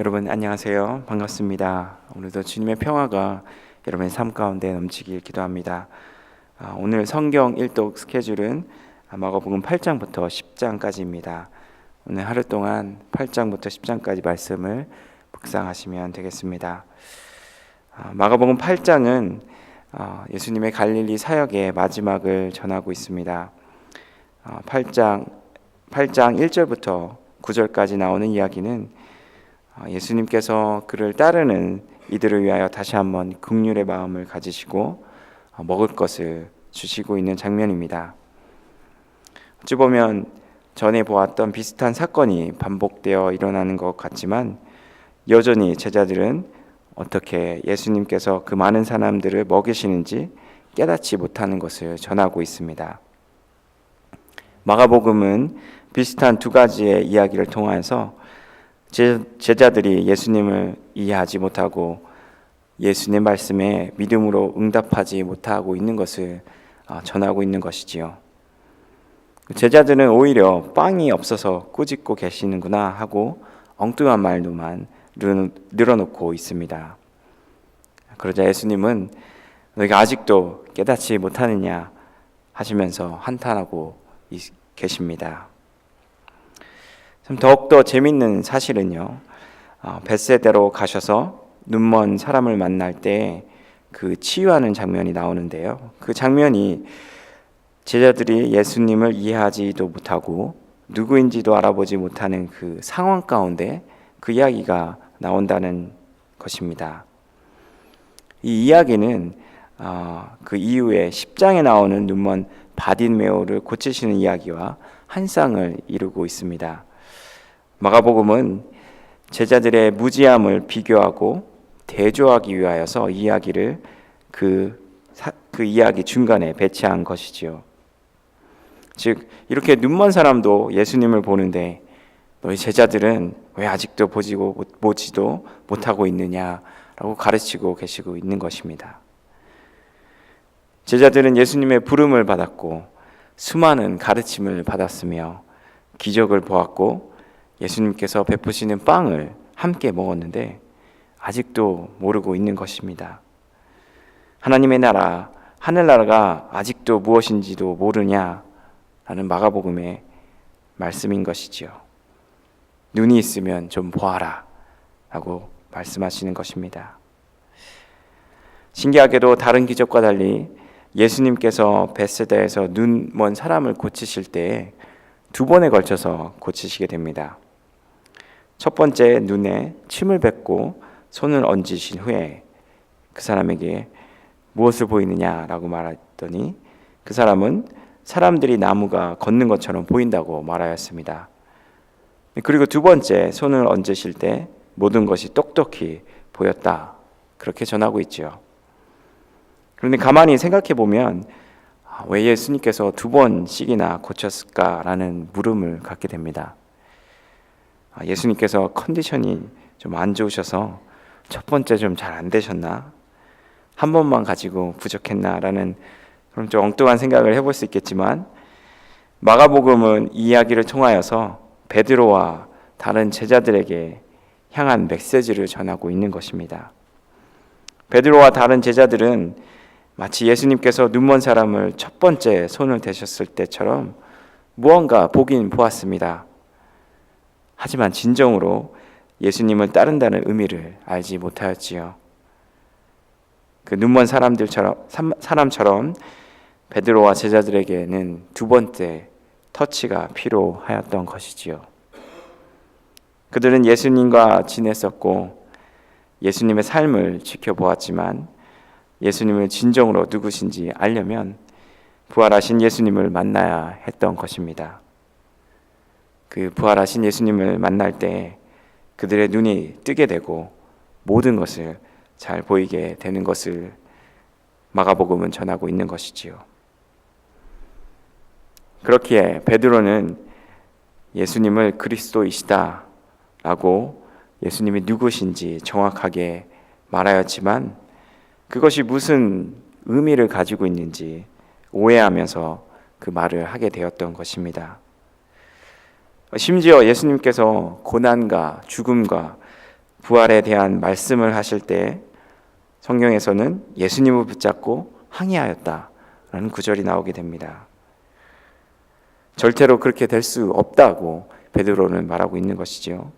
여러분 안녕하세요. 반갑습니다. 오늘도 주님의 평화가 여러분의 삶 가운데 넘치길 기도합니다. 아, 오늘 성경 일독 스케줄은 마가복음 8장부터 10장까지입니다. 오늘 하루 동안 8장부터 10장까지 말씀을 묵상하시면 되겠습니다. 아, 마가복음 8장은 아, 예수님의 갈릴리 사역의 마지막을 전하고 있습니다. 8장 8장 1절부터 9절까지 나오는 이야기는 아, 예수님께서 그를 따르는 이들을 위하여 다시 한번 긍휼의 마음을 가지시고 아, 먹을 것을 주시고 있는 장면입니다. 어찌 보면 전에 보았던 비슷한 사건이 반복되어 일어나는 것 같지만 여전히 제자들은 어떻게 예수님께서 그 많은 사람들을 먹이시는지 깨닫지 못하는 것을 전하고 있습니다. 마가복음은 비슷한 두 가지의 이야기를 통해서 제자들이 예수님을 이해하지 못하고 예수님 말씀에 믿음으로 응답하지 못하고 있는 것을 아, 전하고 있는 것이지요. 제자들은 오히려 빵이 없어서 꾸짖고 계시는구나 하고 엉뚱한 말로만 늘어놓고 있습니다. 그러자 예수님은 너희가 아직도 깨닫지 못하느냐 하시면서 한탄하고 계십니다. 더욱더 재밌는 사실은요. 어, 벳세대로 가셔서 눈먼 사람을 만날 때 그 치유하는 장면이 나오는데요. 그 장면이 제자들이 예수님을 이해하지도 못하고 누구인지도 알아보지 못하는 그 상황 가운데 그 이야기가 나온다는 것입니다. 이 이야기는 어, 그 이후에 10장에 나오는 눈먼 바딘메오를 고치시는 이야기와 한 쌍을 이루고 있습니다. 마가복음은 제자들의 무지함을 비교하고 대조하기 위하여서 이야기를 그, 그 이야기 중간에 배치한 것이지요. 즉 이렇게 눈먼 사람도 예수님을 보는데 너희 제자들은 왜 아직도 보지고 보지도 못하고 있느냐라고 가르치고 계시고 있는 것입니다. 제자들은 예수님의 부름을 받았고 수많은 가르침을 받았으며 기적을 보았고 예수님께서 베푸시는 빵을 함께 먹었는데 아직도 모르고 있는 것입니다. 하나님의 나라, 하늘나라가 아직도 무엇인지도 모르냐? 라는 마가복음의 말씀인 것이지요. 눈이 있으면 좀 보아라. 라고 말씀하시는 것입니다. 신기하게도 다른 기적과 달리 예수님께서 베세다에서 눈 먼 사람을 고치실 때 두 번에 걸쳐서 고치시게 됩니다. 첫 번째 눈에 침을 뱉고 손을 얹으신 후에 그 사람에게 무엇을 보이느냐라고 말했더니 그 사람은 사람들이 나무가 걷는 것처럼 보인다고 말하였습니다. 그리고 두 번째 손을 얹으실 때 모든 것이 똑똑히 보였다. 그렇게 전하고 있죠. 그런데 가만히 생각해 보면 아, 왜 예수님께서 두 번씩이나 고쳤을까라는 물음을 갖게 됩니다. 아, 예수님께서 컨디션이 좀 안 좋으셔서 첫 번째 좀 잘 안 되셨나? 한 번만 가지고 부족했나라는 그럼 좀 엉뚱한 생각을 해볼 수 있겠지만 마가복음은 이 이야기를 통하여서 베드로와 다른 제자들에게 향한 메시지를 전하고 있는 것입니다. 베드로와 다른 제자들은 마치 예수님께서 눈먼 사람을 첫 번째 손을 대셨을 때처럼 무언가 보긴 보았습니다. 하지만 진정으로 예수님을 따른다는 의미를 알지 못하였지요. 그 눈먼 사람들처럼 사람처럼 베드로와 제자들에게는 두 번째 터치가 필요하였던 것이지요. 그들은 예수님과 지냈었고 예수님의 삶을 지켜보았지만 예수님을 진정으로 누구신지 알려면 부활하신 예수님을 만나야 했던 것입니다. 그 부활하신 예수님을 만날 때 그들의 눈이 뜨게 되고 모든 것을 잘 보이게 되는 것을 마가복음은 전하고 있는 것이지요. 그렇기에 베드로는 예수님을 그리스도이시다라고 예수님이 누구신지 정확하게 말하였지만 그것이 무슨 의미를 가지고 있는지 오해하면서 그 말을 하게 되었던 것입니다. 심지어 예수님께서 고난과 죽음과 부활에 대한 말씀을 하실 때 성경에서는 예수님을 붙잡고 항의하였다라는 구절이 나오게 됩니다. 절대로 그렇게 될 수 없다고 베드로는 말하고 있는 것이지요.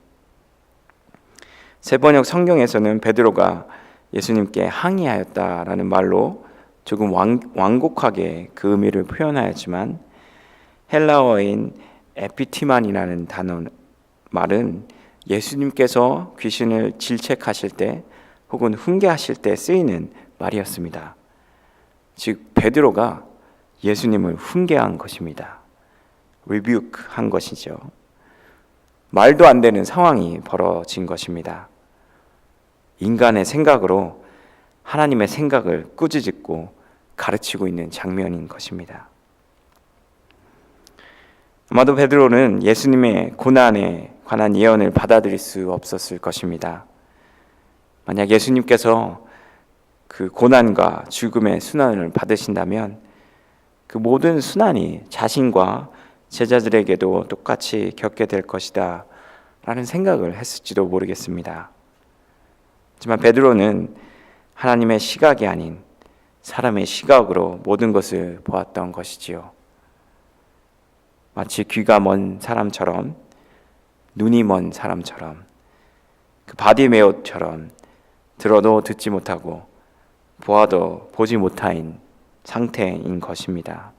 세 번역 성경에서는 베드로가 예수님께 항의하였다라는 말로 조금 왕, 완곡하게 그 의미를 표현하였지만 헬라어인 에피티만이라는 단어 말은 예수님께서 귀신을 질책하실 때 혹은 훈계하실 때 쓰이는 말이었습니다. 즉 베드로가 예수님을 훈계한 것입니다. rebuke 한 것이죠. 말도 안 되는 상황이 벌어진 것입니다. 인간의 생각으로 하나님의 생각을 꾸짖고 가르치고 있는 장면인 것입니다. 아마도 베드로는 예수님의 고난에 관한 예언을 받아들일 수 없었을 것입니다. 만약 예수님께서 그 고난과 죽음의 순환을 받으신다면 그 모든 순환이 자신과 제자들에게도 똑같이 겪게 될 것이다 라는 생각을 했을지도 모르겠습니다. 하지만 베드로는 하나님의 시각이 아닌 사람의 시각으로 모든 것을 보았던 것이지요. 마치 귀가 먼 사람처럼 눈이 먼 사람처럼 그 바디메옷처럼 들어도 듣지 못하고 보아도 보지 못하인 상태인 것입니다.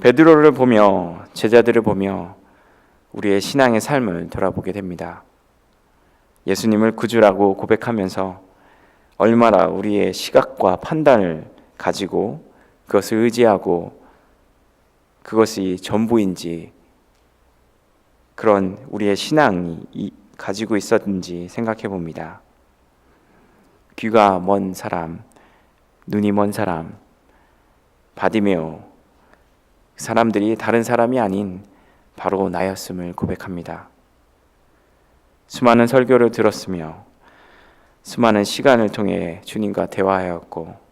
베드로를 보며 제자들을 보며 우리의 신앙의 삶을 돌아보게 됩니다. 예수님을 구주라고 고백하면서 얼마나 우리의 시각과 판단을 가지고 그것을 의지하고 그것이 전부인지 그런 우리의 신앙이 가지고 있었는지 생각해 봅니다. 귀가 먼 사람, 눈이 먼 사람, 바디메오, 사람들이 다른 사람이 아닌 바로 나였음을 고백합니다. 수많은 설교를 들었으며 수많은 시간을 통해 주님과 대화하였고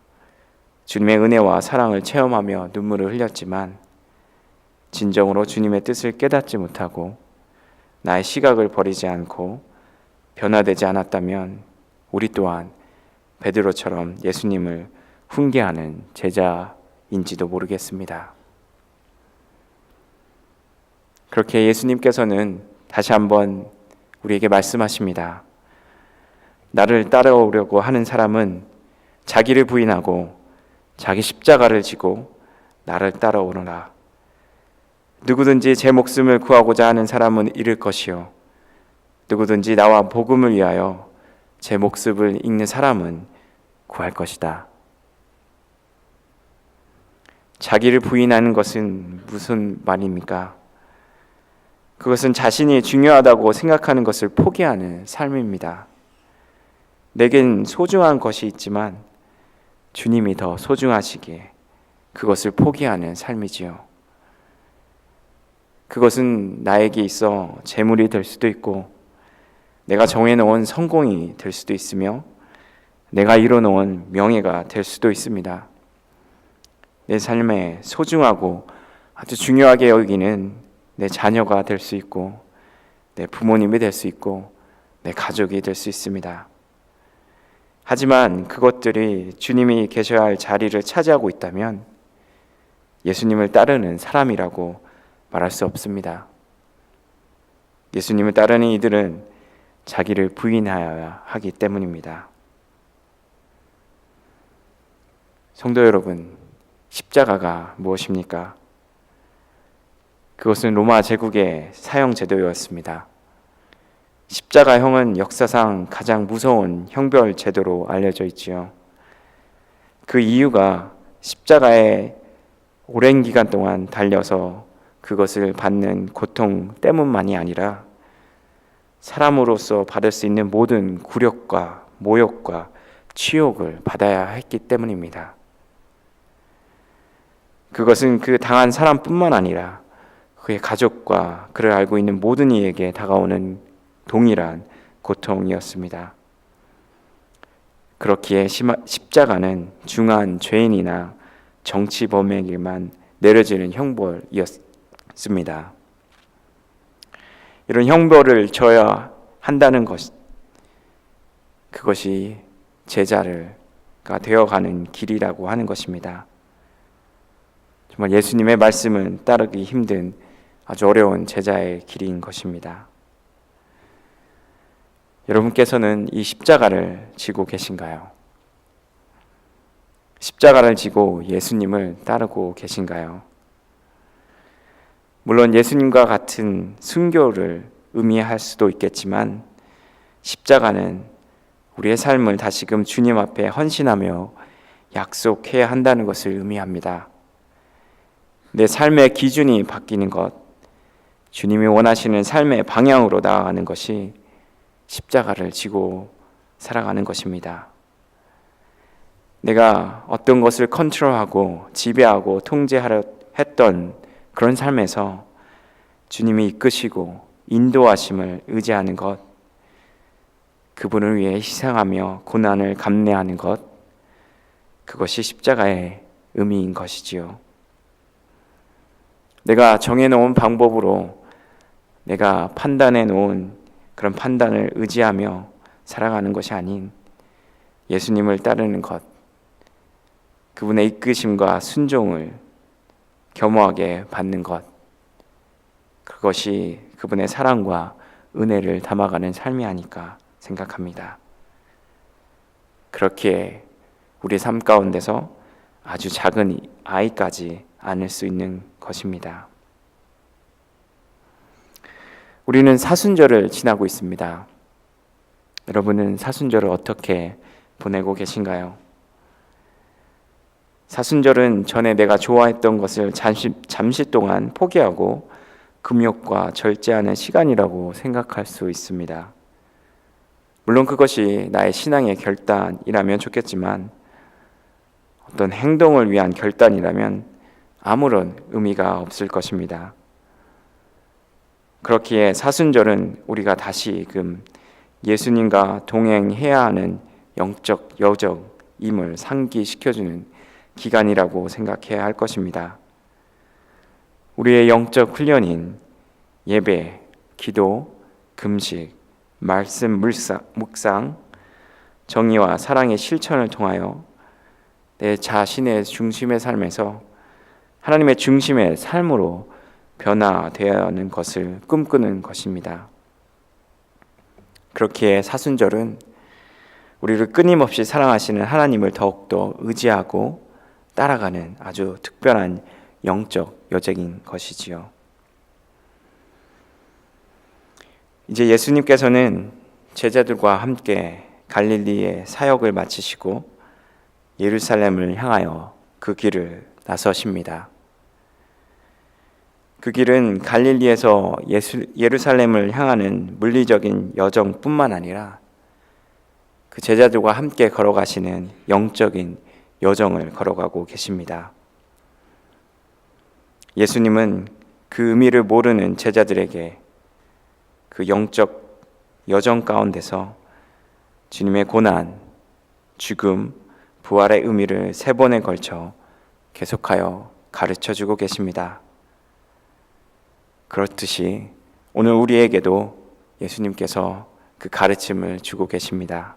주님의 은혜와 사랑을 체험하며 눈물을 흘렸지만 진정으로 주님의 뜻을 깨닫지 못하고 나의 시각을 버리지 않고 변화되지 않았다면 우리 또한 베드로처럼 예수님을 훈계하는 제자인지도 모르겠습니다. 그렇게 예수님께서는 다시 한번 우리에게 말씀하십니다. 나를 따라오려고 하는 사람은 자기를 부인하고 자기 십자가를 지고 나를 따라오너라. 누구든지 제 목숨을 구하고자 하는 사람은 잃을 것이요. 누구든지 나와 복음을 위하여 제 목숨을 잃는 사람은 구할 것이다. 자기를 부인하는 것은 무슨 말입니까? 그것은 자신이 중요하다고 생각하는 것을 포기하는 삶입니다. 내겐 소중한 것이 있지만 주님이 더 소중하시기에 그것을 포기하는 삶이지요. 그것은 나에게 있어 재물이 될 수도 있고 내가 정해놓은 성공이 될 수도 있으며 내가 이뤄놓은 명예가 될 수도 있습니다. 내 삶에 소중하고 아주 중요하게 여기는 내 자녀가 될 수 있고 내 부모님이 될 수 있고 내 가족이 될 수 있습니다. 하지만 그것들이 주님이 계셔야 할 자리를 차지하고 있다면 예수님을 따르는 사람이라고 말할 수 없습니다. 예수님을 따르는 이들은 자기를 부인하여야 하기 때문입니다. 성도 여러분, 십자가가 무엇입니까? 그것은 로마 제국의 사형 제도였습니다. 십자가형은 역사상 가장 무서운 형벌 제도로 알려져 있지요. 그 이유가 십자가에 오랜 기간 동안 달려서 그것을 받는 고통 때문만이 아니라 사람으로서 받을 수 있는 모든 굴욕과 모욕과 치욕을 받아야 했기 때문입니다. 그것은 그 당한 사람뿐만 아니라 그의 가족과 그를 알고 있는 모든 이에게 다가오는 동일한 고통이었습니다. 그렇기에 십자가는 중한 죄인이나 정치범에게만 내려지는 형벌이었습니다. 이런 형벌을 줘야 한다는 것 그것이 제자를가 되어가는 길이라고 하는 것입니다. 정말 예수님의 말씀은 따르기 힘든 아주 어려운 제자의 길인 것입니다. 여러분께서는 이 십자가를 지고 계신가요? 십자가를 지고 예수님을 따르고 계신가요? 물론 예수님과 같은 순교를 의미할 수도 있겠지만 십자가는 우리의 삶을 다시금 주님 앞에 헌신하며 약속해야 한다는 것을 의미합니다. 내 삶의 기준이 바뀌는 것, 주님이 원하시는 삶의 방향으로 나아가는 것이 십자가를 지고 살아가는 것입니다. 내가 어떤 것을 컨트롤하고 지배하고 통제하려 했던 그런 삶에서 주님이 이끄시고 인도하심을 의지하는 것, 그분을 위해 희생하며 고난을 감내하는 것, 그것이 십자가의 의미인 것이지요. 내가 정해놓은 방법으로 내가 판단해 놓은 그런 판단을 의지하며 살아가는 것이 아닌 예수님을 따르는 것, 그분의 이끄심과 순종을 겸허하게 받는 것, 그것이 그분의 사랑과 은혜를 담아가는 삶이 아닐까 생각합니다. 그렇게 우리 삶 가운데서 아주 작은 아이까지 안을 수 있는 것입니다. 우리는 사순절을 지나고 있습니다. 여러분은 사순절을 어떻게 보내고 계신가요? 사순절은 전에 내가 좋아했던 것을 잠시, 잠시 동안 포기하고 금욕과 절제하는 시간이라고 생각할 수 있습니다. 물론 그것이 나의 신앙의 결단이라면 좋겠지만 어떤 행동을 위한 결단이라면 아무런 의미가 없을 것입니다. 그렇기에 사순절은 우리가 다시금 예수님과 동행해야 하는 영적 여정임을 상기시켜주는 기간이라고 생각해야 할 것입니다. 우리의 영적 훈련인 예배, 기도, 금식, 말씀 묵상, 정의와 사랑의 실천을 통하여 내 자신의 중심의 삶에서 하나님의 중심의 삶으로 변화되어야 하는 것을 꿈꾸는 것입니다. 그렇기에 사순절은 우리를 끊임없이 사랑하시는 하나님을 더욱더 의지하고 따라가는 아주 특별한 영적 여정인 것이지요. 이제 예수님께서는 제자들과 함께 갈릴리의 사역을 마치시고 예루살렘을 향하여 그 길을 나서십니다. 그 길은 갈릴리에서 예수, 예루살렘을 향하는 물리적인 여정뿐만 아니라 그 제자들과 함께 걸어가시는 영적인 여정을 걸어가고 계십니다. 예수님은 그 의미를 모르는 제자들에게 그 영적 여정 가운데서 주님의 고난, 죽음, 부활의 의미를 세 번에 걸쳐 계속하여 가르쳐 주고 계십니다. 그렇듯이 오늘 우리에게도 예수님께서 그 가르침을 주고 계십니다.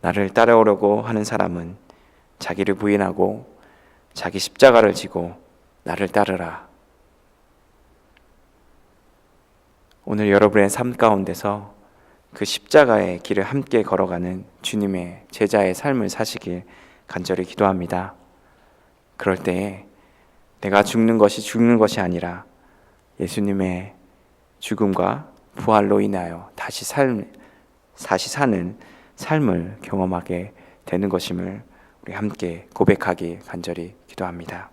나를 따라오려고 하는 사람은 자기를 부인하고 자기 십자가를 지고 나를 따르라. 오늘 여러분의 삶 가운데서 그 십자가의 길을 함께 걸어가는 주님의 제자의 삶을 사시길 간절히 기도합니다. 그럴 때에 내가 죽는 것이 죽는 것이 아니라 예수님의 죽음과 부활로 인하여 다시 삶, 다시 사는 삶을 경험하게 되는 것임을 우리 함께 고백하기 간절히 기도합니다.